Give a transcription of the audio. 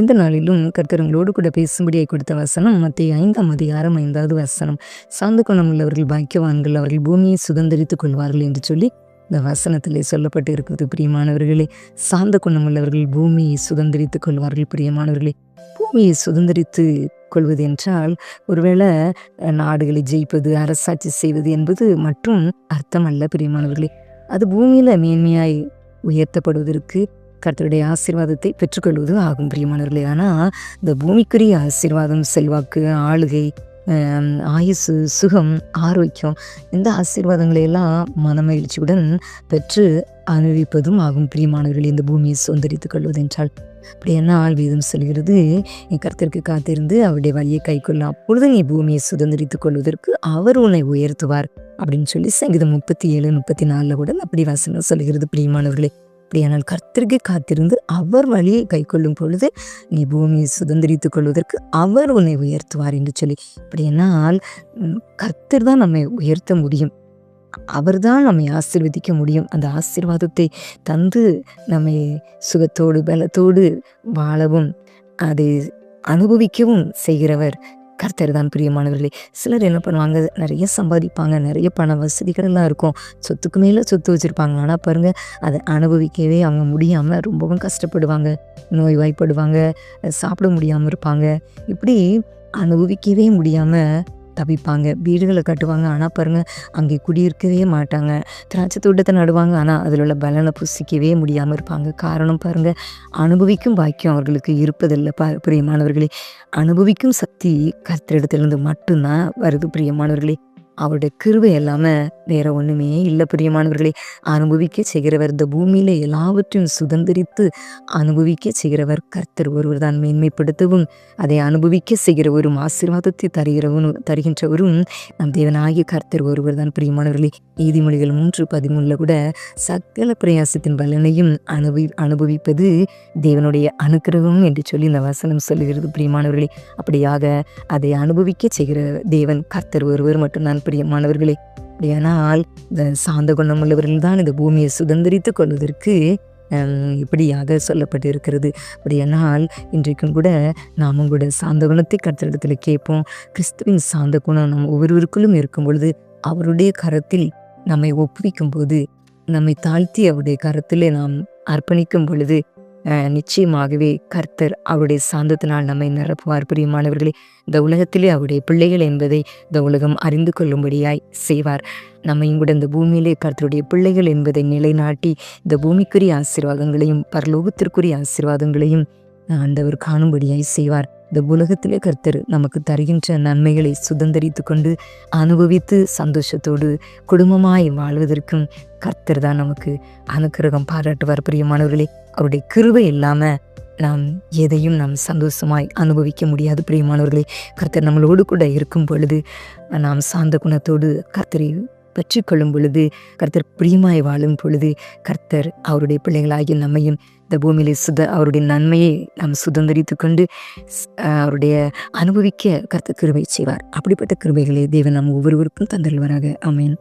இந்த நாளிலும் கர்த்தருங்களோடு கூட பேசும்படியாய் கொடுத்த வசனம் மத்திய ஐந்தாம் அதிகாரம் ஐந்தாவது வசனம். சார்ந்த குணம் உள்ளவர்கள் பாக்கியவான்கள் அவர்கள் பூமியை சுதந்திரித்துக் கொள்வார்கள் என்று சொல்லி இந்த வசனத்திலே சொல்லப்பட்டு இருக்கிறது. பிரியமானவர்களே சார்ந்த குணம் உள்ளவர்கள் பூமியை சுதந்திரித்துக் கொள்வார்கள். பிரியமானவர்களே பூமியை சுதந்திரித்து கொள்வது என்றால் ஒருவேளை நாடுகளை ஜெயிப்பது அரசாட்சி செய்வது என்பது மற்றும் அர்த்தம் அல்ல. பிரியமானவர்களே அது பூமியில மேன்மையாய் உயர்த்தப்படுவதற்கு கர்த்தருடைய ஆசீர்வாதத்தை பெற்றுக்கொள்வது ஆகும் பிரியமானவர்களே. ஆனால் இந்த பூமிக்குரிய ஆசீர்வாதம் செல்வாக்கு ஆளுகை ஆயுசு சுகம் ஆரோக்கியம் இந்த ஆசீர்வாதங்களை எல்லாம் மனமகிழ்ச்சியுடன் பெற்று அனுபவிப்பதும் ஆகும் பிரியமானவர்களே. இந்த பூமியை சுந்தரித்துக் கொள்வது என்றால் அப்படி என்ன ஆழ்வீதம் சொல்கிறது? என் கருத்திற்கு காத்திருந்து அவருடைய வழியை கைக்கொள்ளும் அப்பொழுது நீ பூமியை சுதந்திரித்துக் கொள்வதற்கு அவர் உன்னை உயர்த்துவார் அப்படின்னு சொல்லி சங்கீதம் முப்பத்தி ஏழு முப்பத்தி நாலில் கூட அப்படி வசனம் சொல்கிறது பிரியமானவர்களே. அப்படியானால் கர்த்தருக்கு காத்திருந்து அவர் வழியை கைக்கொள்ளும் பொழுது நீ பூமியை சுதந்திரித்துக் கொள்வதற்கு அவர் உன்னை உயர்த்துவார் என்று சொல்லி. அப்படியானால் கர்த்தர் தான் நம்மை உயர்த்த முடியும். அவர்தான் நம்மை ஆசிர்வதிக்க முடியும். அந்த ஆசீர்வாதத்தை தந்து நம்மை சுகத்தோடு பலத்தோடு வாழவும் அதை அனுபவிக்கவும் செய்கிறவர் கர்த்தர் தான் பிரியமானவர்களே. சிலர் என்ன பண்ணுவாங்க நிறைய சம்பாதிப்பாங்க நிறைய பண வசதிகள்லாம் இருக்கும். சொத்துக்கு மேலே சொத்து வச்சுருப்பாங்க. ஆனால் பாருங்கள் அதை அனுபவிக்கவே அவங்க முடியாமல் ரொம்பவும் கஷ்டப்படுவாங்க. நோய்வாய்ப்படுவாங்க சாப்பிட முடியாமல் இருப்பாங்க. இப்படி அனுபவிக்கவே முடியாமல் தவிப்பாங்க. வீடுகளை கட்டுவாங்க. ஆனால் பாருங்கள் அங்கே குடியிருக்கவே மாட்டாங்க. திராட்சை தோட்டத்தை நடுவாங்க. ஆனால் அதில் உள்ள பலனை புசிக்கவே முடியாமல் இருப்பாங்க. காரணம் பாருங்கள் அனுபவிக்கும் பாக்கியம் அவர்களுக்கு இருப்பதில்லை. பா பிரியமானவர்களே அனுபவிக்கும் சக்தி கத்திரிடத்திலிருந்து மட்டும்தான் வருது பிரியமானவர்களே. அவருடைய கிருவை எல்லாமல் வேற ஒன்றுமே இல்லை பிரியமானவர்களே. அனுபவிக்க செய்கிறவர் இந்த பூமியில எல்லாவற்றையும் சுதந்திரித்து அனுபவிக்க செய்கிறவர் கர்த்தர். ஒருவர் தான் மேன்மைப்படுத்தவும் அதை அனுபவிக்க செய்கிறவரும் ஆசீர்வாதத்தை தருகிறவரும் தருகின்றவரும் நம் தேவனாகிய கர்த்தர். ஒருவர் தான் பிரியமானவர்களே. நீதிமொழிகள் மூன்று பதிமூணுல கூட சகல பிரயாசத்தின் பலனையும் அனுபவி அனுபவிப்பது தேவனுடைய அனுக்கிரகம் என்று சொல்லி இந்த வசனம் சொல்லுகிறது பிரியமானவர்களே. அப்படியாக அதை அனுபவிக்க செய்கிற தேவன் கர்த்தர். ஒருவர் மட்டும் நான் பிரியமானவர்களே அப்படியானால் இந்த சாந்த குணம் உள்ளவர்கள் தான் இந்த பூமியை சுதந்திரித்து கொள்வதற்கு இப்படியாக சொல்லப்பட்டு இருக்கிறது அப்படியானால் இன்றைக்கும் கூட நாம் கூட சாந்த குணத்தை கர்த்தரிடத்தில் கேட்போம். கிறிஸ்துவின் சாந்த குணம் நம் ஒவ்வொருவருக்குள்ளும் இருக்கும் பொழுது அவருடைய கரத்தில் நம்மை ஒப்புவிக்கும் போது நம்மை தாழ்த்தி அவருடைய கரத்தில் நாம் அர்ப்பணிக்கும் பொழுது நிச்சயமாகவே கர்த்தர் அவருடைய சாந்தத்தினால் நம்மை நிரப்புவார். பிரியமானவர்களே இந்த உலகத்திலே அவருடைய பிள்ளைகள் என்பதை இந்த உலகம் அறிந்து கொள்ளும்படியாய் செய்வார். நம்மையும் கூட இந்த பூமியிலே கர்த்தருடைய பிள்ளைகள் என்பதை நிலைநாட்டி இந்த பூமிக்குரிய ஆசீர்வாதங்களையும் பரலோகத்திற்குரிய ஆசீர்வாதங்களையும் ஆண்டவர் காணும்படியாய் செய்வார். இந்த உலகத்திலே கர்த்தர் நமக்கு தருகின்ற நன்மைகளை சுதந்திரித்து கொண்டு அனுபவித்து சந்தோஷத்தோடு குடும்பமாய் வாழ்வதற்கும் கர்த்தர் தான் நமக்கு அனுக்கிரகம் பாராட்டுவார். பிரியமானவர்களே அவருடைய கிருவை இல்லாம நாம் எதையும் நாம் சந்தோஷமாய் அனுபவிக்க முடியாது. பிரியமானவர்களே கர்த்தர் நம்மளோடு கூட இருக்கும் பொழுது நாம் சாந்த குணத்தோடு கர்த்தரை பெற்றுக்கொள்ளும் பொழுது கர்த்தர் பிரியமாய் வாழும் பொழுது கர்த்தர் அவருடைய பிள்ளைகளாகிய நம்மையும் இந்த பூமியிலே சுத அவருடைய நன்மையை நாம் சுதந்திரித்து கொண்டு அவருடைய அனுபவிக்க கர்த்தர் கிருபை செய்வார். அப்படிப்பட்ட கிருபைகளை தேவன் நம் ஒவ்வொருவருக்கும் தந்தல்வராக அமையன்